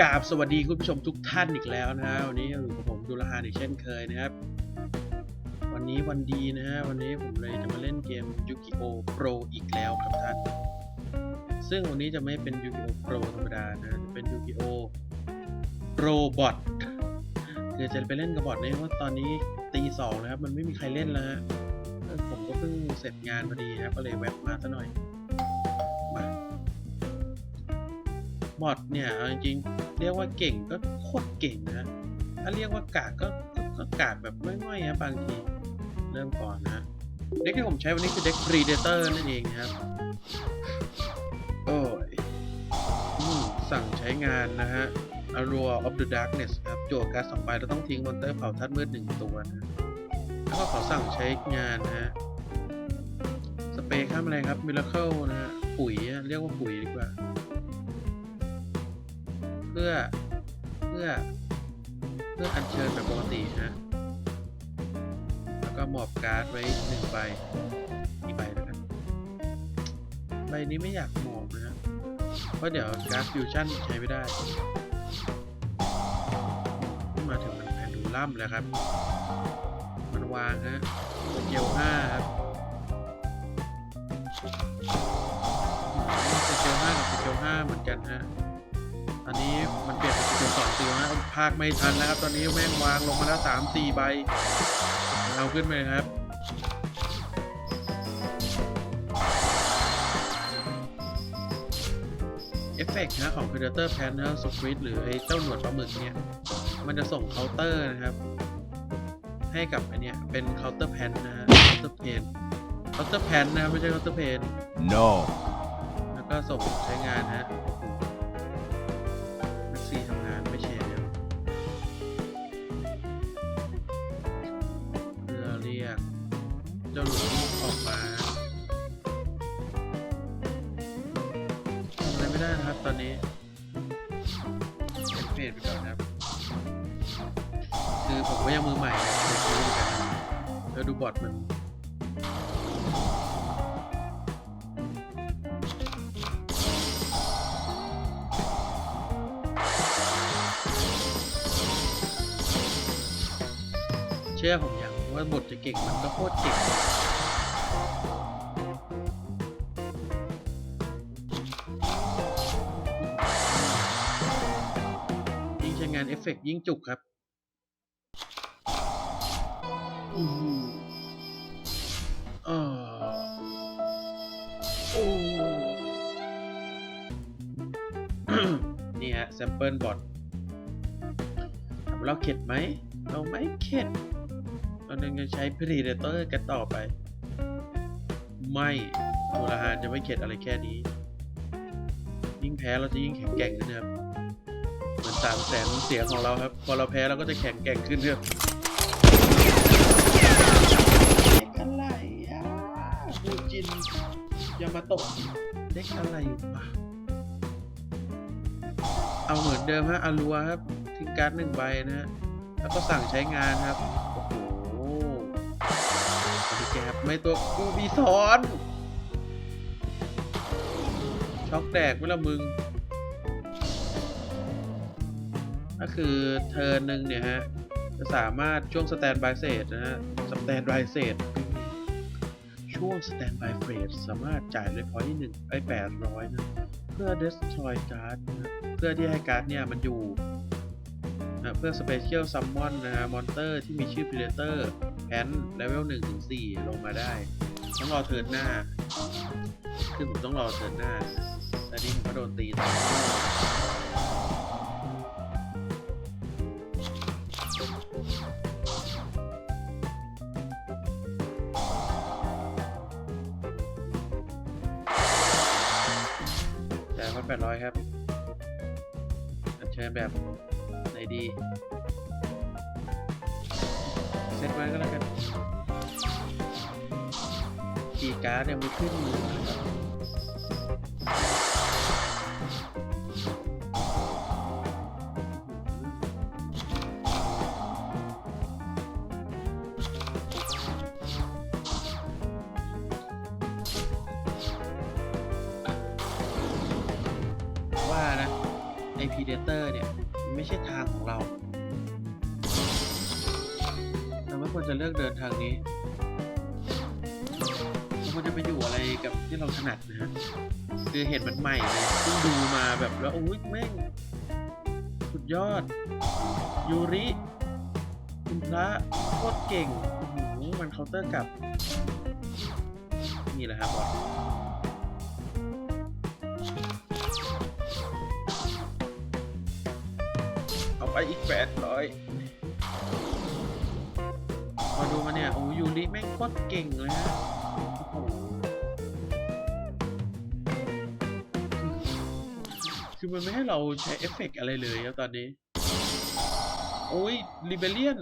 กราบสวัสดีคุณผู้ชมทุกท่านอีกแล้วนะวันนี้อยู่กับผมดูลฮานอีกเช่นเคยนะครับ วันนี้วันดีนะฮะวันนี้ผมเลยจะมาเล่นเกมยูกิโอโปรอีกแล้วครับท่าน ซึ่งวันนี้จะไม่เป็นยูกิโอโปรธรรมดานะจะเป็นยูกิโอโปรบอทคือจะไปเล่นกับบอทเนี่ยเพราะตอนนี้ตีสองแล้วครับ มันไม่มีใครเล่นแล้วฮะผมก็เพิ่งเสร็จงานพอดีครับก็เลยแวะมาซะหน่อย บอทเนี่ยเอาจริงเรียกว่าเก่งก็โคตรเก่งนะถ้าเรียกว่ากากก็ก็กากแบบง่อยๆนะบางทีเริ่มก่อนนะเด็กที่ผมใช้วันนี้คือเด็ก Predator นั่นเองนะครับโอ้ยสั่งใช้งานนะฮะ Allure of the Darkness ครับจทย์การสองใบเราต้องทิ้งมอนเตอร์เผาธาตุมืดหนึ่งตัวนะแล้วก็ขอสั่งใช้งานนะฮะ สเปรย์ข้ามอะไรครับ Miracle นะฮะ ปุ๋ยเรียกว่าปุ๋ยดีกว่า พื่อเพื่อเพื่ออัญเชิญแบบปกตินะแล้วก็หมอบการ์ดไว้หนึ่งใบอีกใบแล้วกันใบนี้ไม่อยากหมอบนะฮะเพราะเดี๋ยวการ์ดฟิวชั่นใช้ไม่ได้มาถึงมันแพนดูลัมแล้วครับ มันวางฮะเกลห้าครับเกลห้ากับเกลห้าเหมือนกันฮะ อนนี้มันเปลี่ยนเป็นจุดสองตัวนะภาคไม่ทันแล้วครับ ตอนนี้แม่งวางลงมาแล้วสามสี่ใบเอาขึ้นไปเลยครับเอฟเฟกต์นะของ Predator Panel Squid หรือไอ้เจ้าหนวดปลาหมึกเนี่ย มันจะส่งเคาน์เตอร์นะครับ ให้กับอันเนี้ยเป็นเคาน์เตอร์แพนนะฮะเคาน์เตอร์เพนเคาน์เตอร์แพนนะครับไม่ใช่เคาน์เตอร์เพน No. แล้วก็ส่งใช้งานฮะ ไรไม่ได้นะครับตอนนี้เปลี่ยนไปก่อนนะครับ คือผมก็ยังมือใหม่เดี๋ยวดูกันแล้วดูบอทมันเชื่อผมอย่างว่าบทจะเก่งมันก็โคตรเก่ง อฟเฟกต์ยิ่งจุกครับอืมอ่าโอ้นี่ฮะแซมเปิลบอทเราเข็ดไหม เราไม่เข็ด เรายังจะใช้ Predator กันต่อไป ไม่โบราณจะไม่เข็ดอะไรแค่นี้ ยิ่งแพ้เราจะยิ่งแข็งแกร่งนะครับ เหมือนสามแสนเสียงของเราครับ พอเราแพ้เราก็จะแข็งแกร่งขึ้นครับเด็กอะไรอะบูจินยามาโตะเด็กอะไรวะเอาเหมือนเดิมฮะอารัวครับ ทิ้งการ์ดหนึ่งใบนะฮะ แล้วก็สั่งใช้งานครับ โอ้โหสวัสดีแกครับไม่ตัวกูบีสอน ช็อกแดกไม่ละมึง ก็คือเทิร์นหนึ่งเนี่ยฮะ จะสามารถช่วงสแตนบายเซตนะฮะสแตนบายเซตช่วงสแตนบายเฟสสามารถจ่ายเลยพอยที่หนึ่งไอ้แปดร้อยนะเพื่อ destroy card นะเพื่อที่ให้การ์ดเนี่ยมันอยู่นะเพื่อ Special Summon นะฮะมอนเตอร์ที่มีชื่อ Predator แพนเลเวล1ถึง4ลงมาได้ ต้องรอเทิร์นหน้า คือผมต้องรอเทิร์นหน้า แต่ว่า800ครับอัญเชิญแบบไหนดี เซตไว้ก็แล้วกันกีการ์ดเนี่ยมีขึ้นมือน พีเดเตอร์เนี่ยไม่ใช่ทางของเราเราไม่ควรจะเลือกเดินทางนี้เราควรจะไปอยู่อะไรกับที่เราถนัดนะฮะคือเห็นมันใหม่เลยเพิ่งดูมาแบบแล้วโอ้ยแม่งสุดยอด ยูริคุณพระโคตรเก่งหือมันเคาน์เตอร์กับ นี่แหละครับ ไปอีกแปดร้อยมาดูมาเนี่ย โอ้ยูริแม่งโคตรเก่งเลยฮะคือมันไม่ให้เราใช้เอฟเฟกต์อะไรเลยครับตอนนี้ โอ้ยริเบเลียน